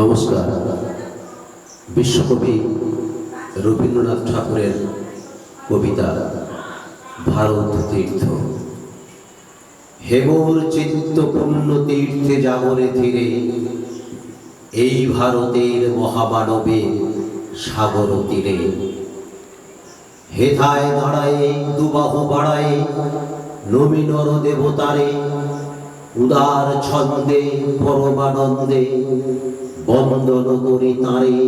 নমস্কার। বিশ্বকবি রবীন্দ্রনাথ ঠাকুরের কবিতা ভারত তীর্থ। হেমর চিত্ত তীর্থে যাবরে ধীরে এই ভারতের মহামানবে সাগর তীরে। হেথায় দাঁড়ায়, দুবাহু বাড়ায় নবীনর দেবতারে, উদার ছন্দে, পরমানন্দে বন্দন করি তাঁরে।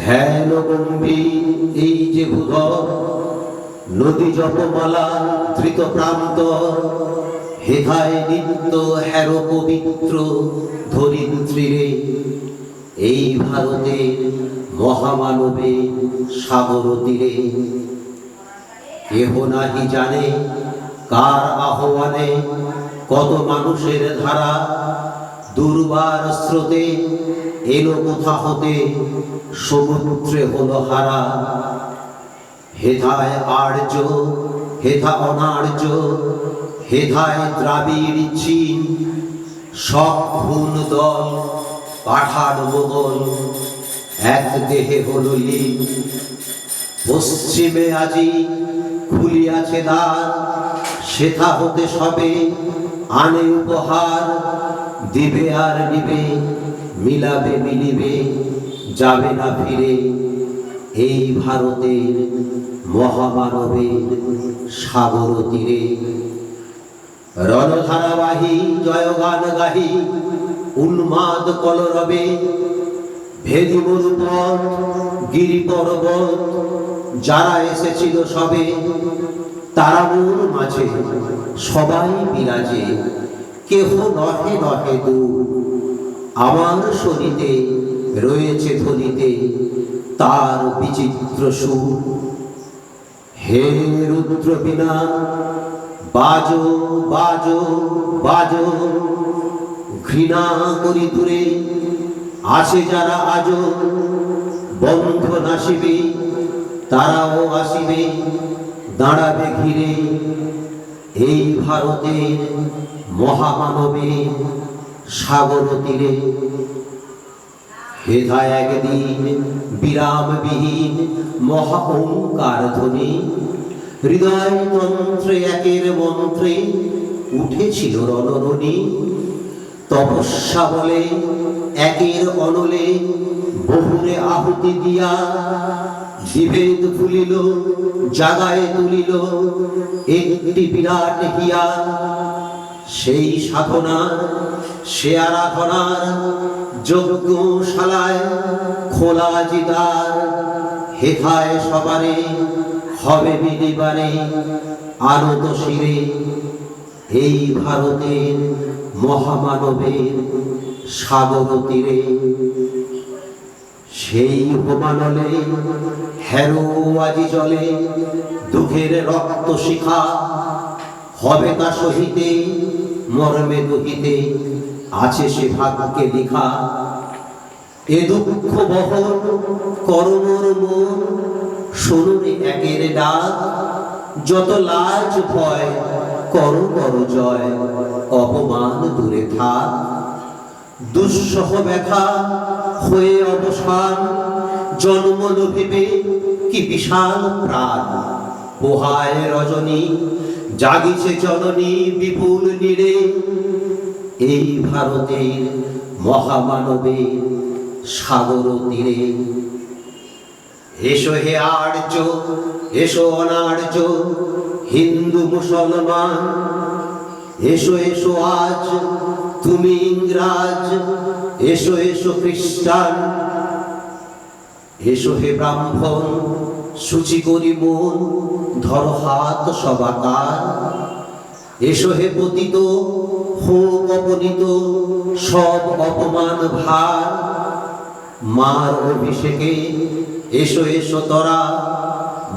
ধ্যান গম্ভীর এই যে ভূধর, নদী জপমালা ধৃত প্রান্ত। হেথায় নিত্য হের পবিত্র ধরিত্রীরে এই ভারতে মহামানবে সাগর তীরে। কেহ নাহি জানে কার আহ্বানে কত মানুষের ধারা দুর্বার স্রোতে এলো কোথা হতে? সমুদ্রে হলো হারা। হেথায় আর্য হেথা অনার্য হেথায় দ্রাবিড় চীন, সব খুন দল পাঠান মোগল এক দেহে হলো পশ্চিমে আজি খুলিয়াছে দ্বার সেথা হতে সবে আনে উপহার, দিবে আর নিবে মিলাবে মিলিবে, যাবে না ফিরে। এই ভারতের মহামানবের সাগর তীরে। রণধারাবাহী জয়গান গাহি, উন্মাদ কলরবে। ভেদি মরুপথ গিরি পর্বত যারা এসেছিল সবে তারা মাঝে সবাই বিরাজে, কেহ নহে নহে দূর। আমার শরীরে রয়েছে ধ্বনিতে তার বিচিত্র সুর। হে রুদ্র বিনা, বাজো বাজো বাজো। ঘৃণা করি দূরে আসে যারা আজো বন্ধ নাসিবে তারাও আসিবে। দাঁড়াবে ঘিরে এই ভারতের মহামানবে সাগর তীরে। হেথা একদিন বিরামবিহীন মহা ধ্বনি হৃদয় তন্ত্রে একের মন্ত্রে উঠেছিল রণরণী তপস্যা বলে একের অনলে বহুরে আহুতি দিয়া বিভেদ ফুলিল, জাগায় তুলিল একটি বিরাট হিয়া। সেই সাধনা, সে আরাধনার যজ্ঞশালায় খোলা জিদার। হেথায় সবারে হবে বিলিবারে আনত শিরে। এই ভারতের মহামানবের সাগর তীরে। সেই হোমানলে হেরো আজি জলে দুঃখের রক্ত শিখা। হবে তা সহিতে, মর্মে দহিতে, আছে সে ভাগ্যে লিখা। এ দুঃখ বহন করমর মন শুনুনি একের ডাক। যত লাজ ভয়, কর কর জয়, অপমান দূরে থাক। দুঃসহ ব্যথা হয়ে অবসান, জন্ম লোভিবে কি বিশাল প্রাণ পোহায় রজনী, জাগিছে জননী বিপুল নীড়ে এই ভারতের মহামানবের সাগর তীরে। এসো হে আর্য, এসো অনার্য, হিন্দু মুসলমান। এসো এসো আজ, তুমি ইংরাজ, এসো এসো খ্রিস্টান। এসো হে ব্রাহ্মণ, সূচি করি মন ধর হাত সবাকার। এসো হে পতিত, হোক অপনীত, সব অপমান ভার। মার অভিষেকে এসো এসো তরা,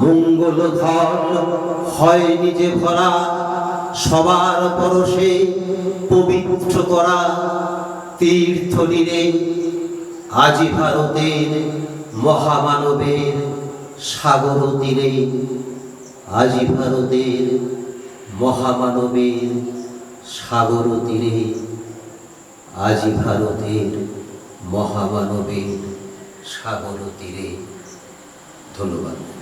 মঙ্গল ধর, হয় নিজে ভরা, সবার পরশে পবিত্র করা। তীর্থ নীরে আজি ভারতের মহামানবের সাগর তীরে আজি ভারতের মহামানবের সাগর তীরে আজি ভারতের মহামানবের সাগর তীরে। ধন্যবাদ।